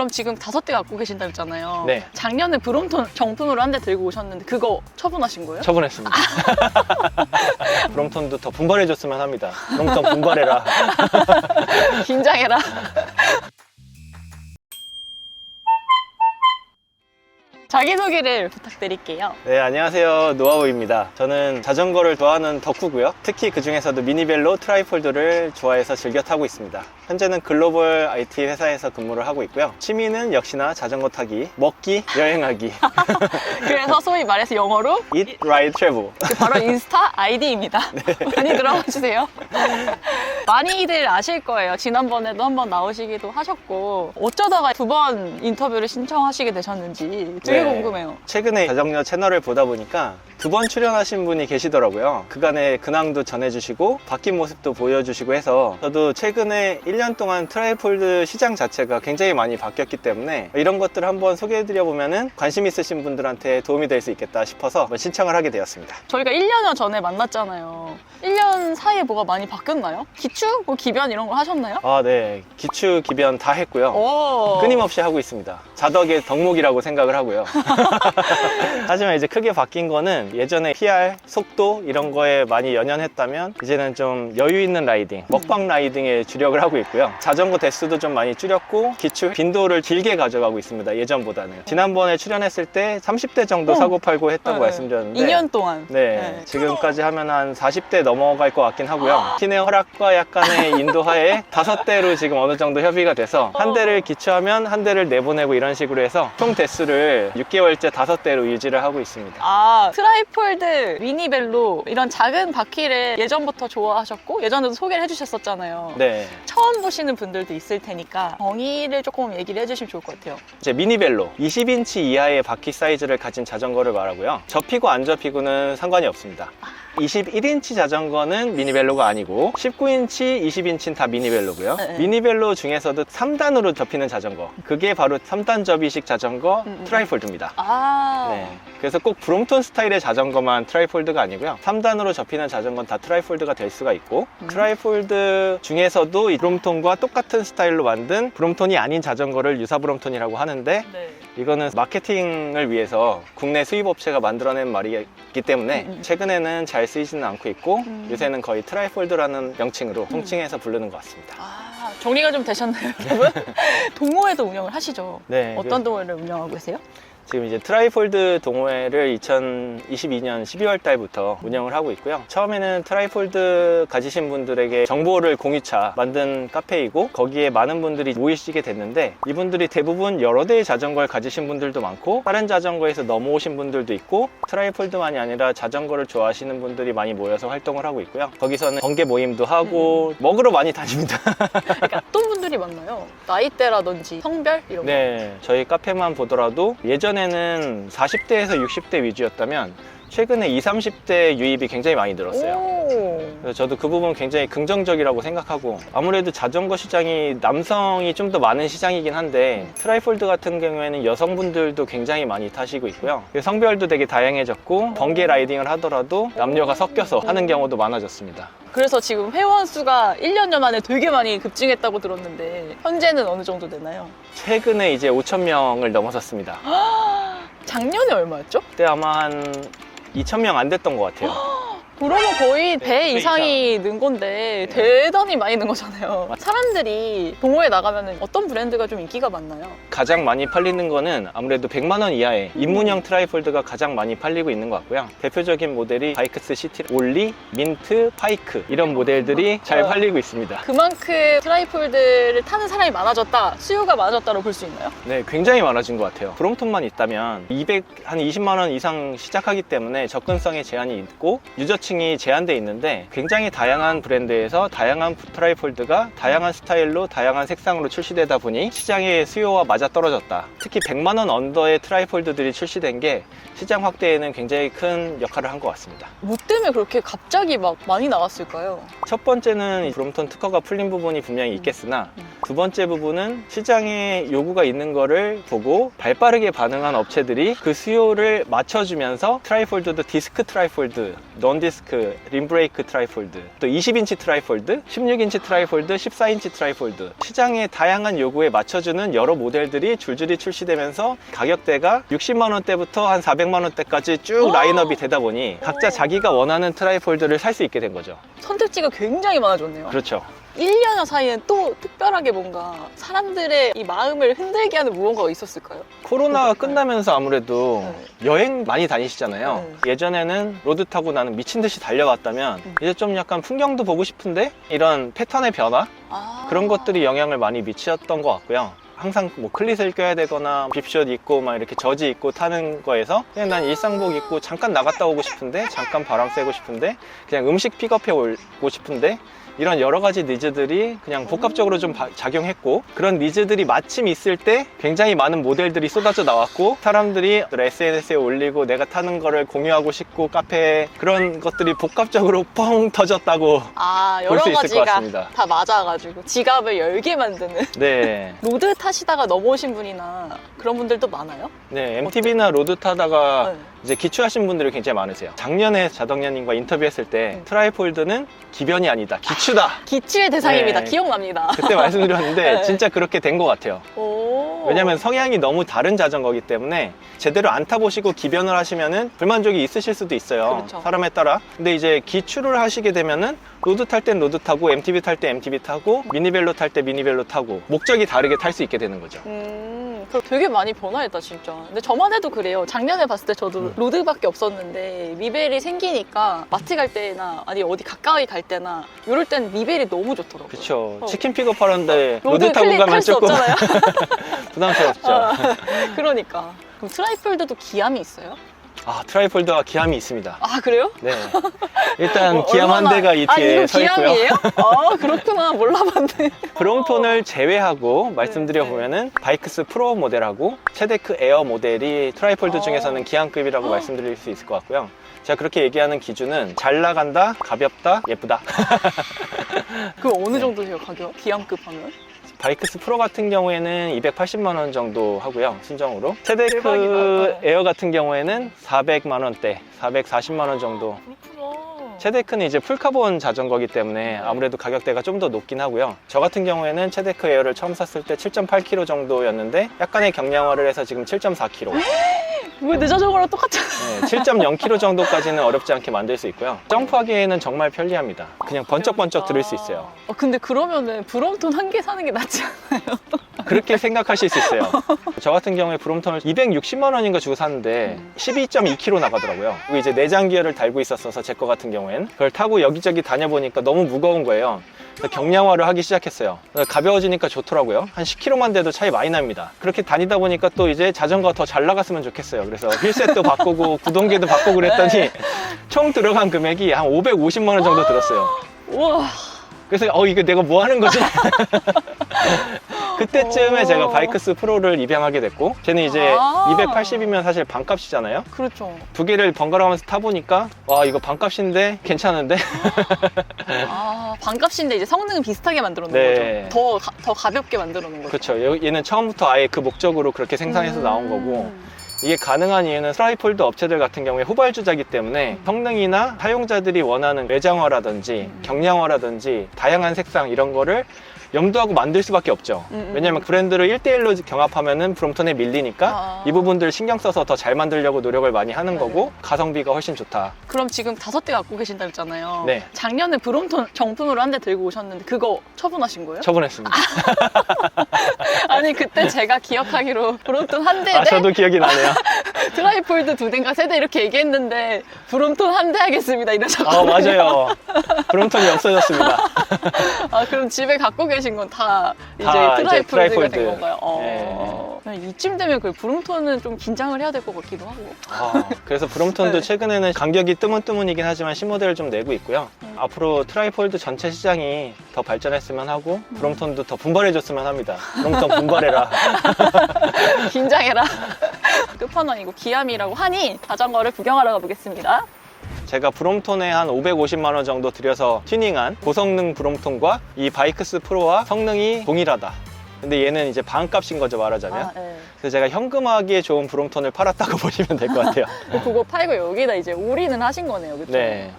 그럼 지금 다섯 대 갖고 계신다 했잖아요. 네. 작년에 브롬톤 정품으로 한 대 들고 오셨는데 그거 처분하신 거예요? 처분했습니다. 브롬톤도 더 분발해줬으면 합니다. 브롬톤 분발해라. 긴장해라. 자기소개를 부탁드릴게요. 네, 안녕하세요. 노하우입니다. 저는 자전거를 좋아하는 덕후고요. 특히 그 중에서도 미니벨로 트라이폴드를 좋아해서 즐겨 타고 있습니다. 현재는 글로벌 IT 회사에서 근무를 하고 있고요. 취미는 역시나 자전거 타기, 먹기, 여행하기. 그래서 소위 말해서 영어로 Eat, Ride, Travel. 그 바로 인스타 아이디입니다. 많이 들어봐 주세요. 많이들 아실 거예요. 지난번에도 한번 나오시기도 하셨고 어쩌다가 두 번 인터뷰를 신청하시게 되셨는지 되게 네. 궁금해요. 최근에 자전거 채널을 보다 보니까 두 번 출연하신 분이 계시더라고요. 그간의 근황도 전해주시고 바뀐 모습도 보여주시고 해서 저도 최근에 1년 동안 트라이폴드 시장 자체가 굉장히 많이 바뀌었기 때문에 이런 것들을 한번 소개해드려 보면은 관심 있으신 분들한테 도움이 될 수 있겠다 싶어서 신청을 하게 되었습니다. 저희가 1년여 전에 만났잖아요. 1년 사이에 뭐가 많이 바뀌었나요? 기추? 뭐 기변 이런 거 하셨나요? 아, 네. 기추 기변 다 했고요. 오. 끊임없이 하고 있습니다. 자덕의 덕목이라고 생각을 하고요. 하지만 이제 크게 바뀐 거는 예전에 PR, 속도 이런 거에 많이 연연했다면 이제는 좀 여유 있는 라이딩, 먹방 라이딩에 주력을 하고 있고요. 자전거 대수도 좀 많이 줄였고 기초 빈도를 길게 가져가고 있습니다. 예전보다는. 지난번에 출연했을 때 30대 정도 어. 사고 팔고 했다고 네. 말씀드렸는데 2년 동안. 네, 네. 지금까지 하면 한 40대 넘어갈 것 같긴 하고요. 팀의 허락과 약간의 인도하에 다섯 대로 지금 어느 정도 협의가 돼서 한 대를 기초하면 한 대를 내보내고 이런 식으로 해서 총 대수를 6개월째 다섯 대로 유지를 하고 있습니다. 아, 트라이폴드, 미니벨로 이런 작은 바퀴를 예전부터 좋아하셨고 예전에도 소개를 해주셨었잖아요. 네, 처음 보시는 분들도 있을 테니까 정의를 조금 얘기를 해주시면 좋을 것 같아요. 이제 미니벨로 20인치 이하의 바퀴 사이즈를 가진 자전거를 말하고요. 접히고 안 접히고는 상관이 없습니다. 21인치 자전거는 미니벨로가 아니고 19인치, 20인치는 다 미니벨로고요. 네. 미니벨로 중에서도 3단으로 접히는 자전거. 그게 바로 3단 접이식 자전거 음, 음. 트라이폴드입니다. 아, 네. 그래서 꼭 브롬톤 스타일의 자전거만 트라이폴드가 아니고요. 3단으로 접히는 자전거는 다 트라이폴드가 될 수가 있고, 음. 트라이폴드 중에서도 이 브롬톤과 똑같은 스타일로 만든 브롬톤이 아닌 자전거를 유사 브롬톤이라고 하는데, 네. 이거는 마케팅을 위해서 국내 수입 업체가 만들어낸 말이기 때문에 음, 음. 최근에는 잘 쓰이지는 않고 있고, 음. 요새는 거의 트라이폴드라는 명칭으로 통칭해서 부르는 것 같습니다. 아, 정리가 좀 되셨나요, 여러분? 동호회도 운영을 하시죠? 네. 어떤 동호회를 운영하고 계세요? 지금 이제 트라이폴드 동호회를 2022년 12월 달부터 운영을 하고 있고요. 처음에는 트라이폴드 가지신 분들에게 정보를 공유차 만든 카페이고 거기에 많은 분들이 모이시게 됐는데 이분들이 대부분 여러 대의 자전거를 가지신 분들도 많고 다른 자전거에서 넘어오신 분들도 있고 트라이폴드만이 아니라 자전거를 좋아하시는 분들이 많이 모여서 활동을 하고 있고요. 거기서는 번개 모임도 하고 먹으러 많이 다닙니다. 그러니까 어떤 분들이 많나요? 나이대라든지 성별 이런 거. 네, 저희 카페만 보더라도 예전에 는 40대에서 60대 위주였다면 최근에 20, 30대 유입이 굉장히 많이 늘었어요. 오. 그래서 저도 그 부분 굉장히 긍정적이라고 생각하고 아무래도 자전거 시장이 남성이 좀 더 많은 시장이긴 한데 트라이폴드 같은 경우에는 여성분들도 굉장히 많이 타시고 있고요. 성별도 되게 다양해졌고 번개 라이딩을 하더라도 남녀가 섞여서 하는 경우도 많아졌습니다. 그래서 지금 회원 수가 1년여 만에 되게 많이 급증했다고 들었는데 현재는 어느 정도 되나요? 최근에 이제 5천 명을 넘어섰습니다. 작년에 얼마였죠? 그때 아마 한 2천 명안 됐던 것 같아요. 그러면 거의 배 배 이상이 는 건데 대단히 많이 는 거잖아요. 사람들이 동호회 나가면 어떤 브랜드가 좀 인기가 많나요? 가장 많이 팔리는 거는 아무래도 100만 원 이하의 입문형 트라이폴드가 가장 많이 팔리고 있는 것 같고요. 대표적인 모델이 바이크스 시티 올리, 민트, 파이크 이런 모델들이 잘 어. 팔리고 있습니다. 그만큼 트라이폴드를 타는 사람이 많아졌다, 수요가 많아졌다고 볼수 있나요? 네, 굉장히 많아진 것 같아요. 브롬톤만 있다면 200, 한 20만 원 이상 시작하기 때문에 접근성에 제한이 있고 유저층 이 제한돼 있는데 굉장히 다양한 브랜드에서 다양한 트라이폴드가 다양한 스타일로 다양한 색상으로 출시되다 보니 시장의 수요와 맞아 떨어졌다. 특히 100만 원 언더의 트라이폴드들이 출시된 게 시장 확대에는 굉장히 큰 역할을 한 것 같습니다. 뭐 때문에 그렇게 갑자기 막 많이 나왔을까요? 첫 번째는 이 브롬톤 특허가 풀린 부분이 분명히 있겠으나 음. 두 번째 부분은 시장에 요구가 있는 거를 보고 발빠르게 반응한 업체들이 그 수요를 맞춰주면서 트라이폴드도 디스크 트라이폴드, 넌 디스크 디스크, 림브레이크 트라이폴드, 또 20인치 트라이폴드, 16인치 트라이폴드, 14인치 트라이폴드 시장의 다양한 요구에 맞춰주는 여러 모델들이 줄줄이 출시되면서 가격대가 60만 원대부터 한 400만 원대까지 쭉 라인업이 되다 보니 각자 자기가 원하는 트라이폴드를 살 수 있게 된 거죠. 선택지가 굉장히 많아졌네요. 그렇죠. 1년여 사이엔 또 특별하게 뭔가 사람들의 이 마음을 흔들게 하는 무언가가 있었을까요? 코로나가 끝나면서 아무래도 네. 여행 많이 다니시잖아요. 네. 예전에는 로드 타고 나는 미친 듯이 달려왔다면 음. 이제 좀 약간 풍경도 보고 싶은데 이런 패턴의 변화 아. 그런 것들이 영향을 많이 미쳤던 것 같고요. 항상 뭐 클릿을 껴야 되거나 빕숏 입고 막 이렇게 저지 입고 타는 거에서 그냥 난 일상복 입고 잠깐 나갔다 오고 싶은데 잠깐 바람 쐬고 싶은데 그냥 음식 픽업해 오고 싶은데 이런 여러 가지 니즈들이 그냥 복합적으로 좀 바- 작용했고 그런 니즈들이 마침 있을 때 굉장히 많은 모델들이 쏟아져 나왔고 사람들이 SNS에 올리고 내가 타는 거를 공유하고 싶고 카페에 그런 것들이 복합적으로 뻥 터졌다고 아, 볼 여러 수 있을 것 가지가 같습니다. 다 맞아가지고 지갑을 열게 만드는 네. 로드 타시다가 넘어오신 분이나 그런 분들도 많아요? 네, MTB나 로드 타다가 네. 이제 기추하신 분들이 굉장히 많으세요. 작년에 자덕년님과 인터뷰했을 때 음. 트라이폴드는 기변이 아니다, 기추다. 기치의 대상입니다. 네. 기억납니다. 그때 말씀드렸는데 네. 진짜 그렇게 된 것 같아요. 오. 왜냐면 성향이 너무 다른 자전거기 때문에 제대로 안 타보시고 기변을 하시면은 불만족이 있으실 수도 있어요. 그렇죠. 사람에 따라. 근데 이제 기추를 하시게 되면은 로드 탈 땐 로드 타고 MTB 탈 때 MTB 타고 미니벨로 탈 때 미니벨로 타고 목적이 다르게 탈 수 있게 되는 거죠. 음, 그럼 되게 많이 변화했다 진짜. 근데 저만 해도 그래요. 작년에 봤을 때 저도 음. 로드밖에 없었는데 미벨이 생기니까 마트 갈 때나 아니 어디 가까이 갈 때나 이럴 땐 미벨이 너무 좋더라고요. 그쵸. 어. 치킨 픽업하는데 로드, 로드 타고 가면 할수 조금 없잖아요. 부담스럽죠. 어, 그러니까. 그럼 트라이폴드도 기함이 있어요? 아, 트라이폴드와 기함이 있습니다. 아 그래요? 네. 일단 어, 기함 한 얼마나- 대가 이 아, 뒤에 이거 서 있고요. 기함이에요? 아 그렇구나 몰라봤네. 브롬톤을 제외하고 말씀드려 네. 보면은 바이크스 프로 모델하고 체데크 에어 모델이 트라이폴드 어. 중에서는 기함급이라고 어. 말씀드릴 수 있을 것 같고요. 제가 그렇게 얘기하는 기준은 잘 나간다, 가볍다, 예쁘다. 그 어느 네. 정도세요 가격? 기함급 하면? 바이크스 프로 같은 경우에는 280만 원 정도 하고요 순정으로 체데크 대박이다. 에어 같은 경우에는 400만 원대 440만 원 정도 그렇구나. 체데크는 이제 풀카본 자전거기 때문에 아무래도 가격대가 좀 더 높긴 하고요. 저 같은 경우에는 체데크 에어를 처음 샀을 때 7.8kg 정도였는데 약간의 경량화를 해서 지금 7.4kg. 왜내 자전거랑 똑같잖아. 네, 7.0kg 정도까지는 어렵지 않게 만들 수 있고요. 점프하기에는 정말 편리합니다. 그냥 번쩍번쩍 들을 수 있어요. 어, 근데 그러면은 브롬톤 한 개 사는 게 낫지 않아요? 그렇게 생각하실 수 있어요. 저 같은 경우에 브롬톤을 260만 원인가 주고 샀는데 음. 12.2kg 나가더라고요. 그리고 이제 내장 기어를 달고 있었어서 제 거 같은 경우엔 그걸 타고 여기저기 다녀보니까 너무 무거운 거예요. 경량화를 하기 시작했어요. 가벼워지니까 좋더라고요. 한 10kg만 돼도 차이 많이 납니다. 그렇게 다니다 보니까 또 이제 자전거 더 잘 나갔으면 좋겠어요. 그래서 휠셋도 바꾸고 구동계도 바꾸고 그랬더니 총 들어간 금액이 한 550만 원 정도 들었어요. 우와. 그래서 어 이거 내가 뭐 하는 거지? 그때쯤에 오. 제가 바이크스 프로를 입양하게 됐고 쟤는 이제 아. 280이면 사실 반값이잖아요 그렇죠. 두 개를 번갈아 가면서 타보니까 와 이거 반값인데 괜찮은데 아, 반값인데 이제 성능은 비슷하게 만들어 놓은 네. 거죠. 더, 가- 더 가볍게 만들어 놓은 거죠. 그렇죠 얘- 얘는 처음부터 아예 그 목적으로 그렇게 생산해서 음. 나온 거고 이게 가능한 이유는 트라이폴드 업체들 같은 경우에 후발주자기 때문에 음. 성능이나 사용자들이 원하는 외장화라든지 음. 경량화라든지 다양한 색상 이런 거를 염두하고 만들 수밖에 없죠. 음, 음, 왜냐면 음. 브랜드를 1대1로 경합하면은 브롬톤에 밀리니까 아. 이 부분들 신경 써서 더 잘 만들려고 노력을 많이 하는 네. 거고 가성비가 훨씬 좋다. 그럼 지금 다섯 대 갖고 계신다 했잖아요. 네. 작년에 브롬톤 정품으로 한 대 들고 오셨는데 그거 처분하신 거예요? 처분했습니다. 아니 그때 제가 기억하기로 브롬톤 한 대에 아, 저도 기억이 나네요. 트라이폴드 두 대인가 세 대 이렇게 얘기했는데 브롬톤 한 대 하겠습니다 이러셨거든요. 아, 맞아요. 브롬톤이 없어졌습니다. 아, 그럼 집에 갖고 계신 건 다 이제 다 이제 트라이폴드가 트라이폴드. 된 건가요? 어. 이쯤 되면 그 브롬톤은 좀 긴장을 해야 될 것 같기도 하고. 아, 그래서 브롬톤도 네. 최근에는 간격이 뜨문뜨문이긴 하지만 신모델을 좀 내고 있고요. 음. 앞으로 트라이폴드 전체 시장이 더 발전했으면 하고 브롬톤도 더 분발해줬으면 합니다. 브롬톤 분발해라. 긴장해라. 끝판왕이고 기암이라고 하니 자전거를 구경하러 가보겠습니다. 제가 브롬톤에 한 550만 원 정도 들여서 튜닝한 고성능 브롬톤과 이 바이크스 프로와 성능이 동일하다. 근데 얘는 이제 반값인 거죠 말하자면. 아, 네. 그래서 제가 현금하기에 좋은 브롬톤을 팔았다고 보시면 될 것 같아요. 그거 팔고 여기다 이제 올인은 하신 거네요, 그렇죠? 네.